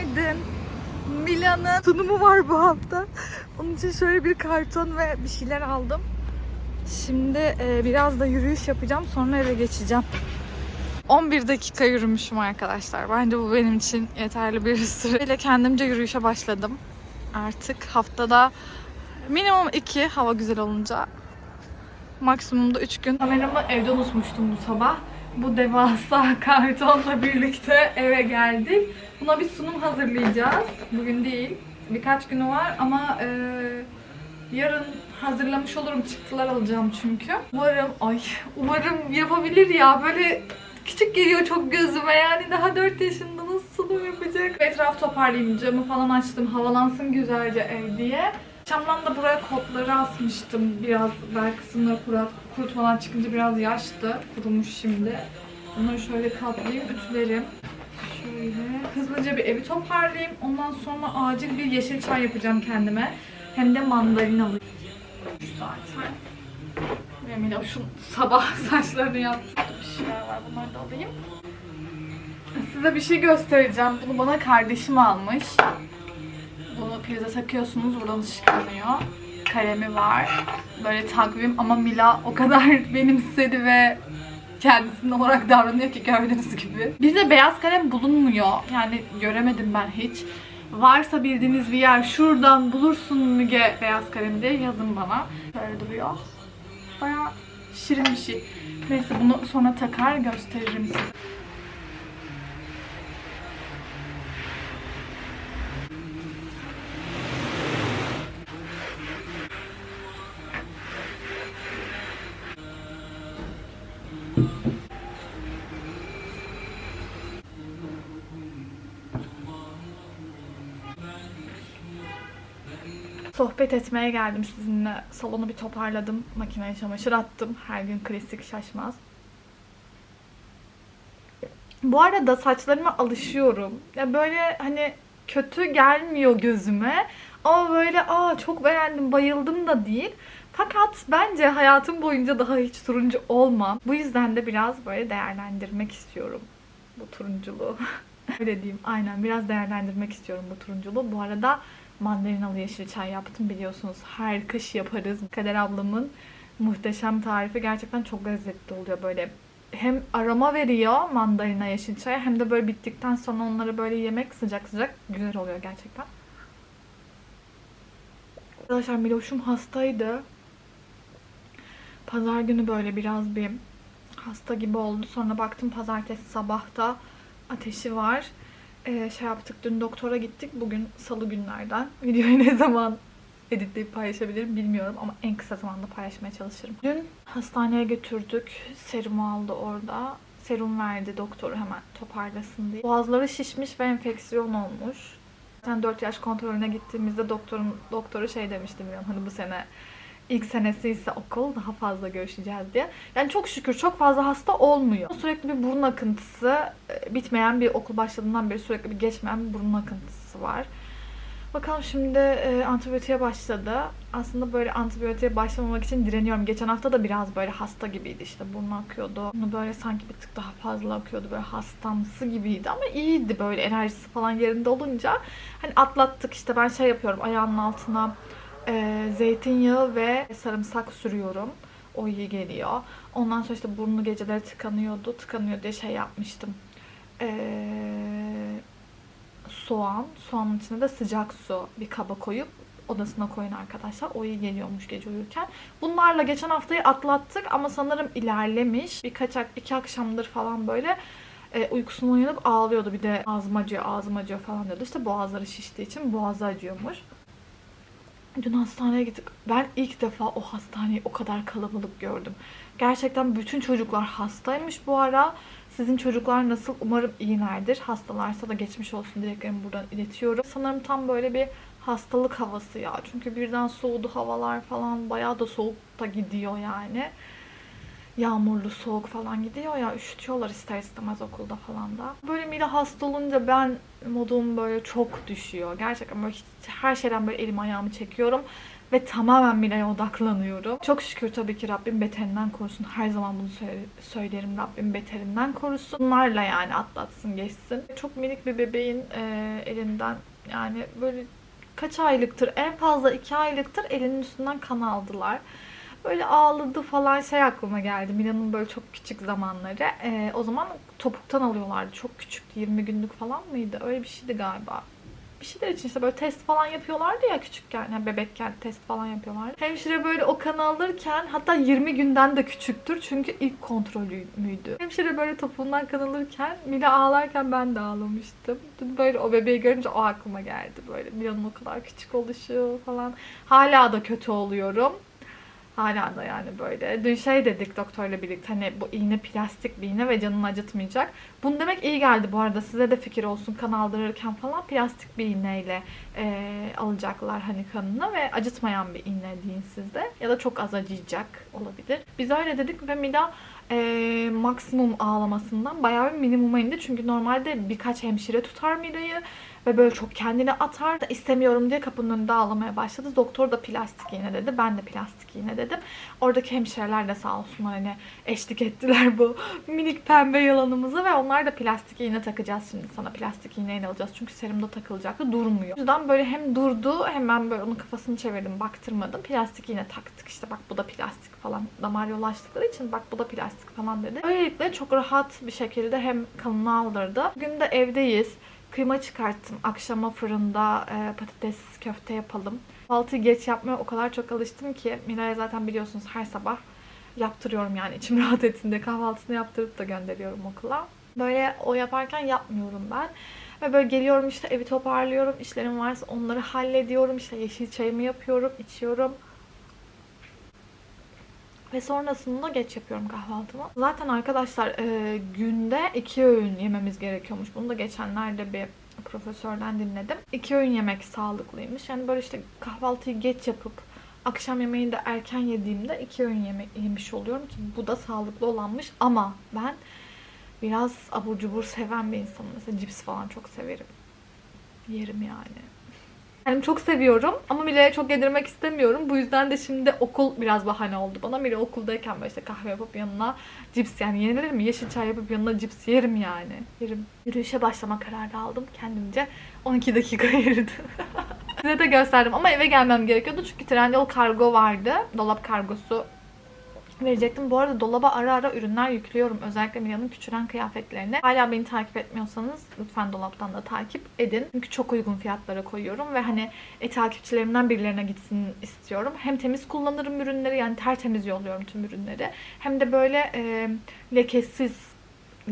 Günaydın. Mila'nın sunumu var bu hafta. Onun için şöyle bir karton ve bir şeyler aldım. Şimdi e, biraz da yürüyüş yapacağım. Sonra eve geçeceğim. 11 dakika yürümüşüm arkadaşlar. Bence bu benim için yeterli bir süreyle kendimce yürüyüşe başladım. Artık haftada minimum 2 hava güzel olunca maksimumda 3 gün. Kameramı evde unutmuştum bu sabah. Bu devasa kartonla birlikte eve geldik. Buna bir sunum hazırlayacağız. Bugün değil. Birkaç günü var ama e, yarın hazırlamış olurum. Çıktılar alacağım çünkü. Umarım, ay umarım yapabilir ya. Böyle küçük geliyor çok gözüme yani. Daha 4 yaşında nasıl sunum yapacak? Etraf toparlayayım. Camı falan açtım. Havalansın güzelce ev diye. Akşamdan da buraya kotları asmıştım. Biraz bel kısımları kurat, kurutmadan çıkınca biraz yaştı. Kurumuş şimdi. Bunları şöyle katlayayım, ütülerim. Şöyle hızlıca bir evi toparlayayım. Ondan sonra acil bir yeşil çay yapacağım kendime. Hem de mandalinalı. Zaten. Ve Miloş'un sabah saçlarını yaptı. Bir şeyler var bunları da alayım. Size bir şey göstereceğim. Bunu bana kardeşim almış. Prize takıyorsunuz. Buradan ışıklanıyor. Kalemi var. Böyle takvim ama Mila o kadar benimsedi ve kendisinden olarak davranıyor ki gördüğünüz gibi. Bir de beyaz kalem bulunmuyor. Yani göremedim ben hiç. Varsa bildiğiniz bir yer şuradan bulursun Müge beyaz kalem diye yazın bana. Böyle duruyor. Baya şirin bir şey. Neyse bunu sonra takar gösteririm size. Sohbet etmeye geldim sizinle. Salonu bir toparladım. Makineye çamaşır attım. Her gün klasik şaşmaz. Bu arada saçlarıma alışıyorum. Ya böyle hani kötü gelmiyor gözüme. Ama böyle aa çok beğendim, bayıldım da değil. Fakat bence hayatım boyunca daha hiç turuncu olmam. Bu yüzden de biraz böyle değerlendirmek istiyorum bu turunculuğu. Öyle diyeyim. Aynen biraz değerlendirmek istiyorum bu turunculuğu. Bu arada mandalinalı yeşil çay yaptım biliyorsunuz. Her kış yaparız. Kader ablamın muhteşem tarifi gerçekten çok lezzetli oluyor böyle. Hem aroma veriyor mandalina yeşil çaya hem de böyle bittikten sonra onları böyle yemek sıcak sıcak güzel oluyor gerçekten. Arkadaşlar Miloş'um hastaydı. Pazar günü böyle biraz bir hasta gibi oldu. Sonra baktım pazartesi sabahta ateşi var. Ee, şey yaptık dün doktora gittik. Bugün salı günlerden. Videoyu ne zaman editleyip paylaşabilirim bilmiyorum ama en kısa zamanda paylaşmaya çalışırım. Dün hastaneye götürdük. Serum aldı orada. Serum verdi doktoru hemen toparlasın diye. Boğazları şişmiş ve enfeksiyon olmuş. Zaten 4 yaş kontrolüne gittiğimizde doktorun doktoru şey demişti bilmiyorum hani bu sene ilk senesi ise okul daha fazla görüşeceğiz diye. Yani çok şükür çok fazla hasta olmuyor. Sürekli bir burun akıntısı, e, bitmeyen bir okul başladığından beri sürekli bir geçmeyen bir burun akıntısı var. Bakalım şimdi e, antibiyotiğe başladı. Aslında böyle antibiyotiğe başlamamak için direniyorum. Geçen hafta da biraz böyle hasta gibiydi işte burnu akıyordu. Bunu böyle sanki bir tık daha fazla akıyordu böyle hastamsı gibiydi ama iyiydi böyle enerjisi falan yerinde olunca. Hani atlattık işte ben şey yapıyorum ayağının altına e, zeytinyağı ve sarımsak sürüyorum. O iyi geliyor. Ondan sonra işte burnu geceleri tıkanıyordu. Tıkanıyor diye şey yapmıştım. Eee soğan. Soğanın içine de sıcak su bir kaba koyup odasına koyun arkadaşlar. O iyi geliyormuş gece uyurken. Bunlarla geçen haftayı atlattık ama sanırım ilerlemiş. Birkaç iki akşamdır falan böyle e, uykusunu uyanıp ağlıyordu. Bir de ağzım acıyor, ağzım acıyor falan diyordu. İşte boğazları şiştiği için boğazı acıyormuş. Dün hastaneye gittik. Ben ilk defa o hastaneyi o kadar kalabalık gördüm. Gerçekten bütün çocuklar hastaymış bu ara. Sizin çocuklar nasıl? Umarım iyilerdir. Hastalarsa da geçmiş olsun dileklerimi buradan iletiyorum. Sanırım tam böyle bir hastalık havası ya. Çünkü birden soğudu havalar falan. Bayağı da soğuk da gidiyor yani. Yağmurlu, soğuk falan gidiyor ya. Üşütüyorlar ister istemez okulda falan da. Böyle Mila hasta olunca ben modum böyle çok düşüyor. Gerçekten böyle hiç- her şeyden böyle elim ayağımı çekiyorum. ve tamamen Mila'ya odaklanıyorum. Çok şükür tabii ki Rabbim beterinden korusun. Her zaman bunu söyle- söylerim. Rabbim beterinden korusun. Bunlarla yani atlatsın geçsin. Çok minik bir bebeğin e, elinden yani böyle kaç aylıktır? En fazla iki aylıktır elinin üstünden kan aldılar. Böyle ağladı falan şey aklıma geldi. Mila'nın böyle çok küçük zamanları. E, o zaman topuktan alıyorlardı. Çok küçüktü. 20 günlük falan mıydı? Öyle bir şeydi galiba bir şeyler için işte böyle test falan yapıyorlardı ya küçükken, yani bebekken test falan yapıyorlardı. Hemşire böyle o kanı alırken hatta 20 günden de küçüktür çünkü ilk kontrolü müydü. Hemşire böyle topuğundan kan alırken Mila ağlarken ben de ağlamıştım. Böyle o bebeği görünce o aklıma geldi böyle Mila'nın o kadar küçük oluşu falan. Hala da kötü oluyorum. Hala da yani böyle. Dün şey dedik doktorla birlikte hani bu iğne plastik bir iğne ve canını acıtmayacak. Bunu demek iyi geldi bu arada. Size de fikir olsun kan aldırırken falan plastik bir iğneyle e, alacaklar hani kanını ve acıtmayan bir iğne deyin sizde. Ya da çok az acıyacak olabilir. Biz öyle dedik ve Mila e, maksimum ağlamasından bayağı bir minimuma indi. Çünkü normalde birkaç hemşire tutar Mila'yı ve böyle çok kendini atar. istemiyorum diye kapının önünde ağlamaya başladı. Doktor da plastik iğne dedi. Ben de plastik iğne dedim. Oradaki hemşireler de sağ olsunlar hani eşlik ettiler bu minik pembe yalanımızı ve onlar da plastik iğne takacağız şimdi sana. Plastik iğneyle alacağız. Çünkü serumda takılacaktı. Durmuyor. O yüzden böyle hem durdu hem ben böyle onun kafasını çevirdim. Baktırmadım. Plastik iğne taktık. işte bak bu da plastik falan. Damar yolu açtıkları için bak bu da plastik falan dedi. Böylelikle çok rahat bir şekilde hem kanını aldırdı. Bugün de evdeyiz. Kıyma çıkarttım. Akşama fırında e, patates köfte yapalım. Kahvaltıyı geç yapmaya o kadar çok alıştım ki Miray'a zaten biliyorsunuz her sabah yaptırıyorum yani içim rahat etsin diye kahvaltısını yaptırıp da gönderiyorum okula. Böyle o yaparken yapmıyorum ben. Ve böyle geliyorum işte evi toparlıyorum. işlerim varsa onları hallediyorum. İşte yeşil çayımı yapıyorum, içiyorum. Ve sonrasında geç yapıyorum kahvaltımı. Zaten arkadaşlar e, günde iki öğün yememiz gerekiyormuş. Bunu da geçenlerde bir profesörden dinledim. İki öğün yemek sağlıklıymış. Yani böyle işte kahvaltıyı geç yapıp akşam yemeğini de erken yediğimde iki öğün yeme yemiş oluyorum ki bu da sağlıklı olanmış. Ama ben biraz abur cubur seven bir insanım. Mesela cips falan çok severim. Yerim yani. Yani çok seviyorum ama Mile'ye çok yedirmek istemiyorum. Bu yüzden de şimdi okul biraz bahane oldu bana. Mile okuldayken böyle işte kahve yapıp yanına cips yani yenilir mi? Yeşil çay yapıp yanına cips yerim yani. Yerim. Yürüyüşe başlama kararı aldım kendimce. 12 dakika yürüdüm. Size de gösterdim ama eve gelmem gerekiyordu çünkü Trendyol kargo vardı. Dolap kargosu verecektim. Bu arada dolaba ara ara ürünler yüklüyorum. Özellikle Mila'nın küçülen kıyafetlerini. Hala beni takip etmiyorsanız lütfen dolaptan da takip edin. Çünkü çok uygun fiyatlara koyuyorum ve hani e, takipçilerimden birilerine gitsin istiyorum. Hem temiz kullanırım ürünleri yani tertemiz yolluyorum tüm ürünleri. Hem de böyle e, lekesiz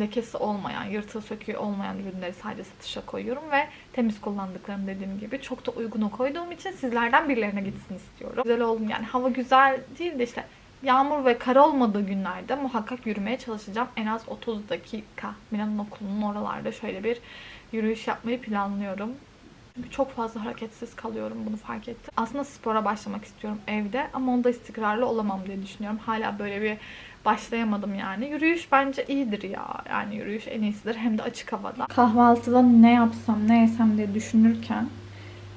lekesi olmayan, yırtığı söküğü olmayan ürünleri sadece satışa koyuyorum ve temiz kullandıklarım dediğim gibi çok da uyguna koyduğum için sizlerden birilerine gitsin istiyorum. Güzel oldum yani hava güzel değil de işte Yağmur ve kar olmadığı günlerde muhakkak yürümeye çalışacağım. En az 30 dakika Milan'ın okulunun oralarda şöyle bir yürüyüş yapmayı planlıyorum. Çünkü çok fazla hareketsiz kalıyorum bunu fark ettim. Aslında spora başlamak istiyorum evde ama onda istikrarlı olamam diye düşünüyorum. Hala böyle bir başlayamadım yani. Yürüyüş bence iyidir ya. Yani yürüyüş en iyisidir hem de açık havada. Kahvaltıda ne yapsam ne yesem diye düşünürken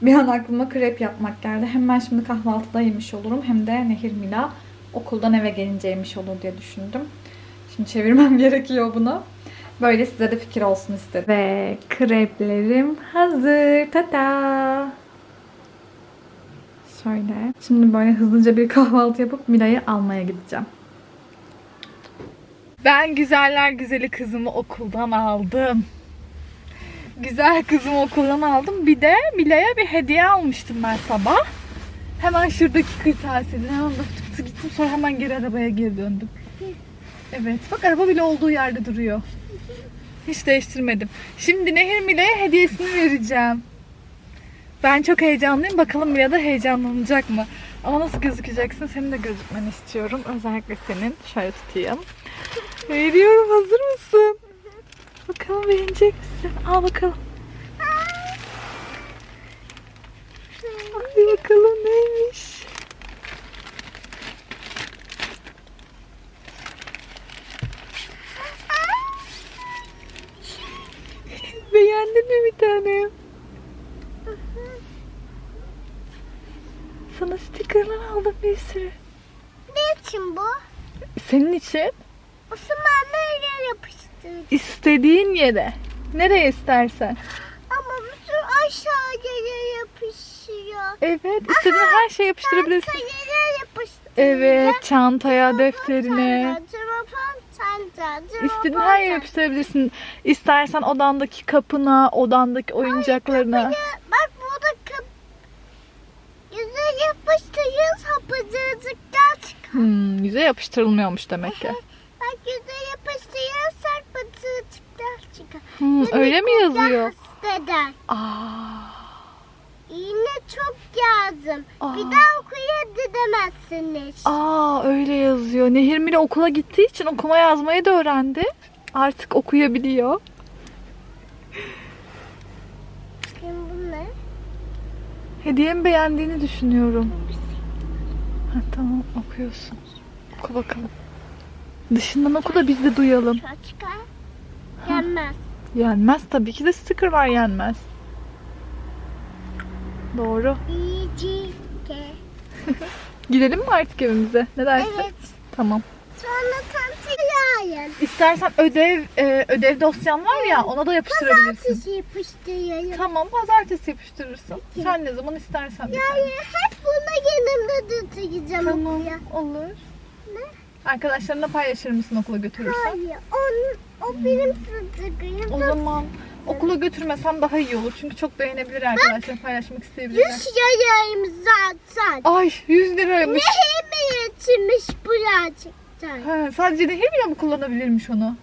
bir an aklıma krep yapmak geldi. Hem ben şimdi kahvaltıda yemiş olurum hem de Nehir Mila okuldan eve gelince yemiş olur diye düşündüm. Şimdi çevirmem gerekiyor bunu. Böyle size de fikir olsun istedim. Ve kreplerim hazır. Tada! Şöyle. Şimdi böyle hızlıca bir kahvaltı yapıp Mila'yı almaya gideceğim. Ben güzeller güzeli kızımı okuldan aldım. Güzel kızımı okuldan aldım. Bir de Mila'ya bir hediye almıştım ben sabah. Hemen şuradaki kırtasiyeden hemen baktık gittim sonra hemen geri arabaya geri döndüm. Evet bak araba bile olduğu yerde duruyor. Hiç değiştirmedim. Şimdi Nehir Mile'ye hediyesini vereceğim. Ben çok heyecanlıyım. Bakalım Mila da heyecanlanacak mı? Ama nasıl gözükeceksin? Senin de gözükmeni istiyorum. Özellikle senin. Şöyle tutayım. Veriyorum. Hazır mısın? Bakalım beğenecek misin? Al bakalım. Hadi bakalım neymiş? Beğendin mi bir tane? sana stickerlar aldım bir sürü. Ne için bu? Senin için O zaman nereye yapıştıracağım? istediğin yere. Nereye istersen. Ama bütün aşağıya yapışıyor. Evet istediğin her şeyi yapıştırabilirsin. Çantaya yapıştıracağım. Evet çantaya, defterine. İstediğin her yere yapıştırabilirsin. İstersen odandaki kapına, odandaki oyuncaklarına. Bak burada kap... Yüze yapıştırıyoruz hapıcıcıklar çıkar. Hmm, yüze yapıştırılmıyormuş demek ki. Bak yüze yapıştırıyorsak pıcıcıklar çıkar. Hmm, öyle mi yazıyor? Hasteden. Aa, Yine çok yazdım. Aa. Bir daha okuyabilirsiniz. aa öyle yazıyor. Nehir Mila okula gittiği için okuma yazmayı da öğrendi. Artık okuyabiliyor. Şimdi bu ne? Hediyemi beğendiğini düşünüyorum. Ha, tamam okuyorsun. Oku bakalım. Dışından oku da biz de duyalım. Çıkar. Gelmez. Yenmez tabii ki de sticker var yenmez. Doğru. Gidelim mi artık evimize? Ne dersin? Evet. Tamam. Sonra tantı yayın. İstersen ödev e, ödev dosyan var ya ona da yapıştırabilirsin. Pazartesi yapıştırıyorum. Tamam pazartesi yapıştırırsın. Sen ne zaman istersen. bir tane. Yani hep bunu yanımda tutacağım Tamam okuya. olur. Ne? Arkadaşlarına paylaşır mısın okula götürürsen? Hayır. On, o benim sıdığım. O zaman okula götürmesen daha iyi olur. Çünkü çok beğenebilir arkadaşlar paylaşmak isteyebilirler. Yüz yayayım zaten. Ay 100 liraymış. Ne mi yetmiş bu gerçekten? Ha, sadece Nehir bile mi kullanabilirmiş onu?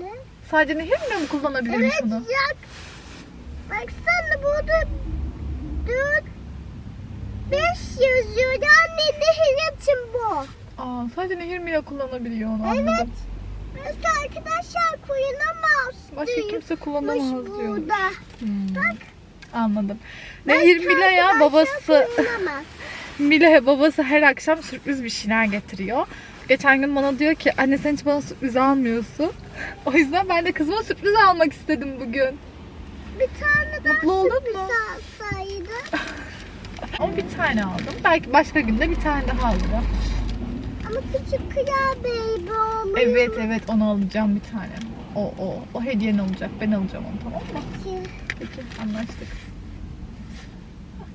Ne? Sadece Nehir bile mi kullanabilirmiş Evet onu? yak. Baksana burada dört beş yazıyor. Anne ne için bu? Aa, sadece Nehir bile kullanabiliyor onu anladım. Başka arkadaşlar koyunamaz. Başka kimse kullanamaz diyor. burada. Hmm, Anladım. Nehir Mila'ya babası. Mila'ya babası her akşam sürpriz bir şeyler getiriyor. Geçen gün bana diyor ki anne sen hiç bana sürpriz almıyorsun. O yüzden ben de kızıma sürpriz almak istedim bugün. Bir tane daha Mutlu oldun sürpriz mu? alsaydı. Ama bir tane aldım. Belki başka günde bir tane daha alırım. Ama küçük kıyafeyi olur. Evet evet onu alacağım bir tane. O o o hediyen olacak. Ben alacağım onu tamam mı? Peki. Peki anlaştık.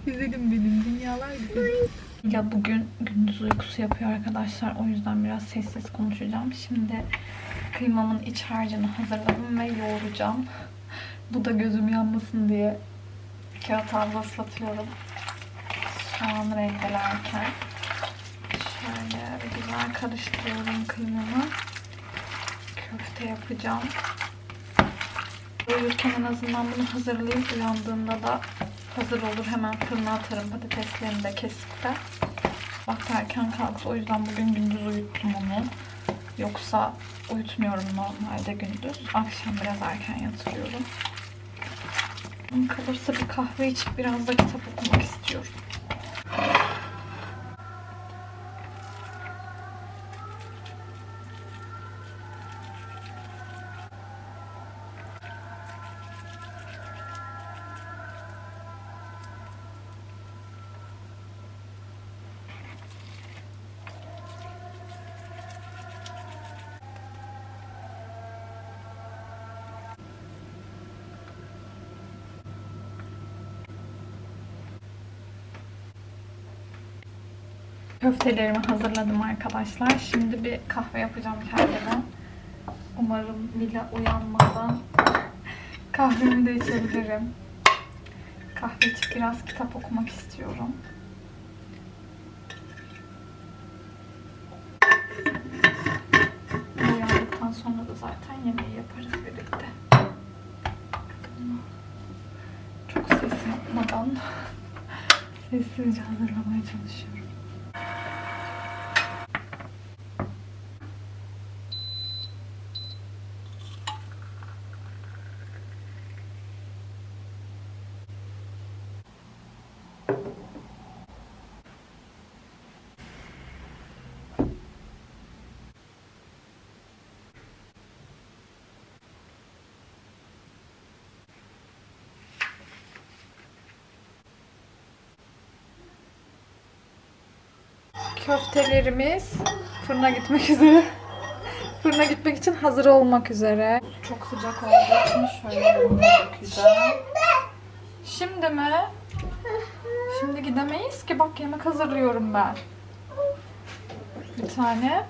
Güzelim benim dünyalar güzeli. Ya bugün gündüz uykusu yapıyor arkadaşlar. O yüzden biraz sessiz konuşacağım. Şimdi kıymamın iç harcını hazırladım ve yoğuracağım. Bu da gözüm yanmasın diye kağıt havlu ıslatıyorum. Soğan rendelerken. Şöyle güzel karıştırıyorum kıymamı. Köfte yapacağım. Uyurken en azından bunu hazırlayıp uyandığımda da hazır olur. Hemen fırına atarım patateslerini de kesip de. Vakti erken kalktı. O yüzden bugün gündüz uyuttum onu. Yoksa uyutmuyorum normalde gündüz. Akşam biraz erken yatırıyorum. Kalırsa bir kahve içip biraz da kitap okumak istiyorum. Köftelerimi hazırladım arkadaşlar. Şimdi bir kahve yapacağım kendime. Umarım Mila uyanmadan kahvemi de içebilirim. Kahve içip biraz kitap okumak istiyorum. Uyandıktan sonra da zaten yemeği yaparız birlikte. Çok ses yapmadan sessizce hazırlamaya çalışıyorum. Köftelerimiz fırına gitmek üzere. Fırına gitmek için hazır olmak üzere. Çok sıcak olduğu için şöyle dökeceğim. Şimdi mi? Şimdi gidemeyiz ki. Bak yemek hazırlıyorum ben. Bir tane.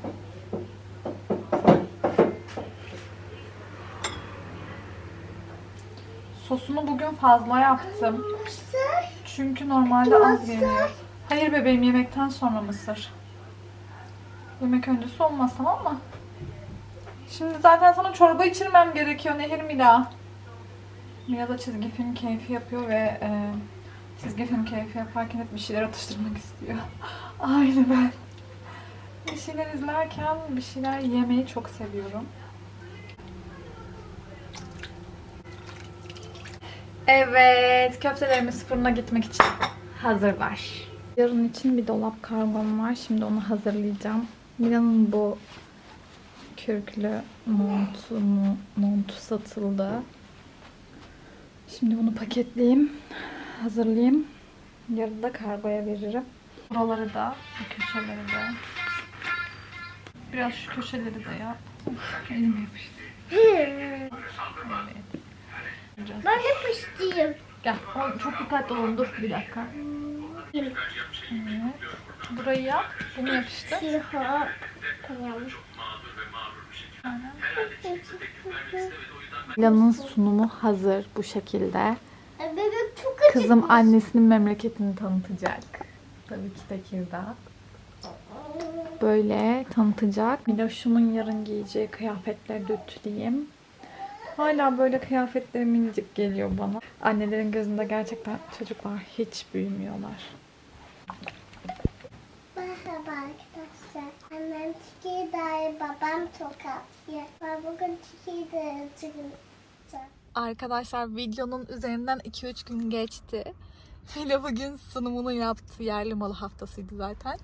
Sosunu bugün fazla yaptım. Çünkü normalde az geliyor. Hayır bebeğim yemekten sonra mısır. Yemek öncesi olmaz tamam mı? Şimdi zaten sana çorba içirmem gerekiyor Nehir Mila. Mila da çizgi film keyfi yapıyor ve e, çizgi film keyfi yaparken hep bir şeyler atıştırmak istiyor. Aynı ben. Bir şeyler izlerken bir şeyler yemeyi çok seviyorum. Evet, köftelerimiz fırına gitmek için hazırlar. Yarın için bir dolap kargom var. Şimdi onu hazırlayacağım. Mila'nın bu kürklü montu, mu- montu satıldı. Şimdi bunu paketleyeyim, hazırlayayım. Yarın da kargoya veririm. Buraları da, bu köşeleri de. Biraz şu köşeleri de yap. Elim yapıştı. Evet. Ben yapıştım. Gel. Çok dikkatli olun. Dur bir dakika. Evet. Burayı yap. Bunu yapıştır. Tamam. Planın sunumu hazır bu şekilde. Bebek çok acıkmış. Kızım annesinin memleketini tanıtacak. Tabii ki Tekirdağ. Böyle tanıtacak. Miloş'umun yarın giyeceği kıyafetleri de ütüleyeyim. Hala böyle kıyafetleri minicik geliyor bana. Annelerin gözünde gerçekten çocuklar hiç büyümüyorlar. Merhaba arkadaşlar. Annem Tekirdağ'ı, babam Tokat. Ben bugün Tekirdağ'a çıkacağım. Arkadaşlar videonun üzerinden 2-3 gün geçti. Mila bugün sunumunu yaptı. Yerli malı haftasıydı zaten.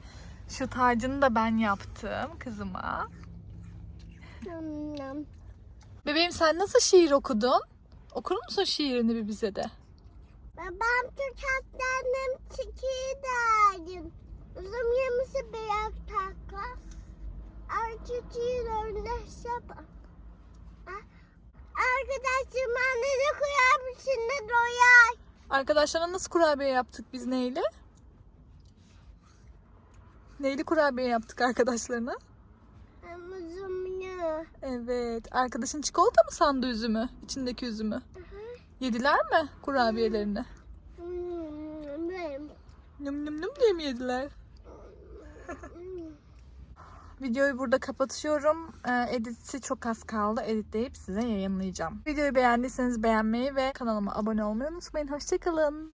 Şu tacını da ben yaptım kızıma. Bebeğim sen nasıl şiir okudun? Okur musun şiirini bir bize de? Babam Tokat'ta annem Tekirdağ'ım. Uzun yemişi beyaz takla. Artıcıyla önüne sabah. Arkadaşım annene kurabiyesinle doyar. Arkadaşlarına nasıl kurabiye yaptık biz neyle? Neyli kurabiye yaptık arkadaşlarına? Uzunlu. Evet. Arkadaşın çikolata mı sandı üzümü? İçindeki üzümü. Yediler mi kurabiyelerini? Nüm nüm nüm diye mi yediler? Videoyu burada kapatıyorum. Ee, Edit'i çok az kaldı. Editleyip size yayınlayacağım. Videoyu beğendiyseniz beğenmeyi ve kanalıma abone olmayı unutmayın. Hoşçakalın.